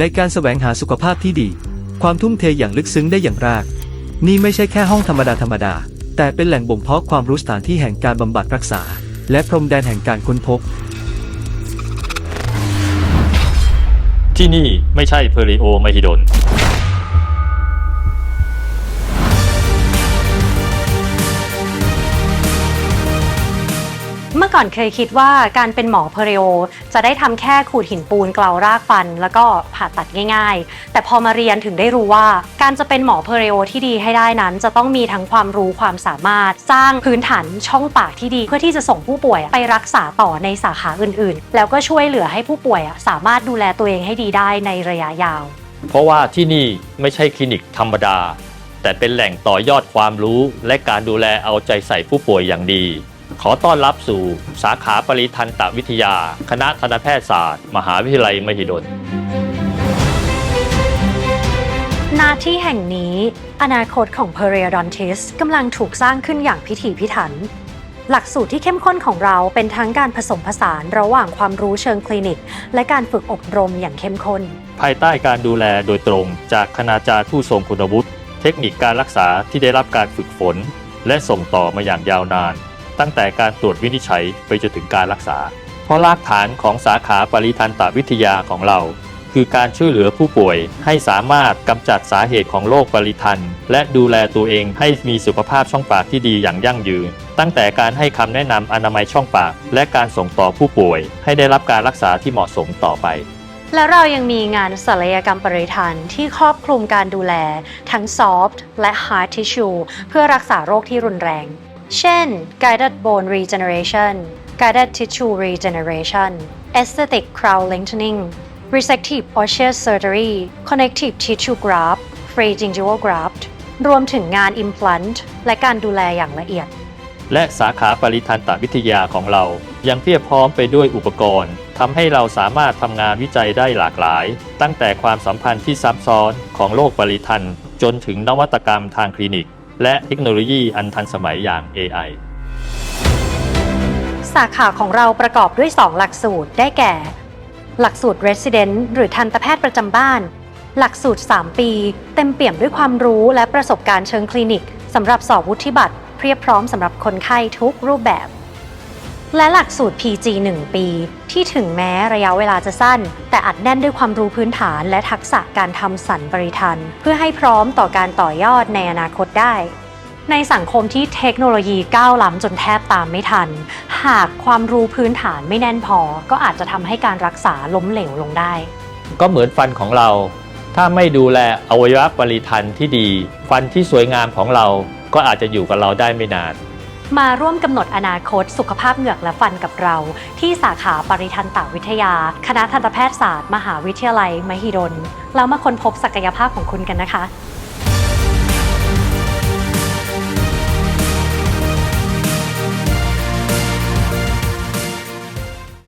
ในการแสวงหาสุขภาพที่ดี ความทุ่มเทอย่างลึกซึ้งได้อย่างแรกนี่ไม่ใช่แค่ห้องธรรมดาธรรมดา แต่เป็นแหล่งบ่มเพาะความรู้สถานที่แห่งการบำบัดรักษา และพรมแดนแห่งการค้นพบ ที่นี่ไม่ใช่เพริโอไมฮิดน มื่อก่อนเคยคิดว่าการเป็นหมอเพอริโอ จะได้ทำแค่ขูดหินปูนเกลารากฟัน แล้วก็ผ่าตัดง่าย ๆ แต่พอมาเรียนถึงได้รู้ว่า การจะเป็นหมอเพอริโอที่ดีให้ได้นั้น จะต้องมีทั้งความรู้ความสามารถ สร้างพื้นฐานช่องปากที่ดี เพื่อที่จะส่งผู้ป่วยไปรักษาต่อในสาขาอื่นๆ แล้วก็ช่วยเหลือให้ผู้ป่วยสามารถดูแลตัวเองให้ดีได้ในระยะยาว เพราะว่าที่นี่ไม่ใช่คลินิกธรรมดา แต่เป็นแหล่งต่อยอดความรู้และการดูแลเอาใจใส่ผู้ป่วยอย่างดี ขอต้อนรับสู่สาขาปริทันตวิทยา คณะทันตแพทยศาสตร์ มหาวิทยาลัยมหิดลหน้าที่แห่งนี้ อนาคตของ Periodontists กำลังถูกสร้างขึ้นอย่างพิถีพิถัน หลักสูตรที่เข้มข้นของเราเป็นทั้งการผสมผสานระหว่างความรู้เชิงคลินิก และการฝึกอบรมอย่างเข้มข้น ภายใต้การดูแลโดยตรงจากคณาจารย์ผู้ทรงคุณวุฒิเทคนิคการรักษาที่ได้รับการฝึกฝน และส่งต่อมาอย่างยาวนาน ตั้งแต่การตรวจวินิจฉัยไปจนถึงการรักษา เพราะรากฐานของสาขาปริทันตวิทยาของเรา คือการช่วยเหลือผู้ป่วยให้สามารถกำจัดสาเหตุของโรคปริทันและดูแลตัวเองให้มีสุขภาพช่องปากที่ดีอย่างยั่งยืน ตั้งแต่การให้คำแนะนำอนามัยช่องปาก และการส่งต่อผู้ป่วย ให้ได้รับการรักษาที่เหมาะสมต่อไปและเรายังมีงานศัลยกรรมปริทันที่ครอบคลุมการดูแล ทั้ง soft และ hard tissue เพื่อรักษาโรคที่รุนแรง เช่น guided bone regeneration guided tissue regeneration aesthetic crown lengthening resective osseous surgery connective tissue graft free gingival graft รวมถึงงาน implant และการดูแลอย่างละเอียด และสาขาปริทันตวิทยาของเรา ยังเพียบพร้อมไปด้วยอุปกรณ์ทำให้เราสามารถทำงานวิจัยได้หลากหลาย ตั้งแต่ความสัมพันธ์ที่ซับซ้อนของโรคปริทันจนถึงนวัตกรรมทางคลินิก และเทคโนโลยีอันทันสมัยอย่าง AI สาขาของเราประกอบด้วย 2 หลักสูตรได้แก่ หลักสูตร Resident หรือทันตแพทย์ประจำบ้าน หลักสูตร 3 ปี เต็มเปี่ยมด้วยความรู้และประสบการณ์เชิงคลินิกสำหรับสอบวุฒิบัตรเพียบพร้อมสำหรับคนไข้ทุกรูปแบบ และหลักสูตร PG 1 ปี ที่ถึงแม้ระยะเวลาจะสั้น แต่อัดแน่นด้วยความรู้พื้นฐานและทักษะการทำสันบริทัน เพื่อให้พร้อมต่อการต่อยอดในอนาคตได้ ในสังคมที่เทคโนโลยีก้าวล้ำจนแทบตามไม่ทัน หากความรู้พื้นฐานไม่แน่นพอ ก็อาจจะทำให้การรักษาล้มเหลวลงได้ ก็เหมือนฟันของเรา ถ้าไม่ดูแลอวัยวะปริทันที่ดี ฟันที่สวยงามของเราก็อาจจะอยู่กับเราได้ไม่นาน มาร่วมกำหนดอนาคตสุขภาพเหงือกและฟันกับเรา ที่สาขาปริทันตวิทยา คณะทันตแพทยศาสตร์ มหาวิทยาลัย มหิดล แล้วมาค้นพบศักยภาพของคุณกันนะคะ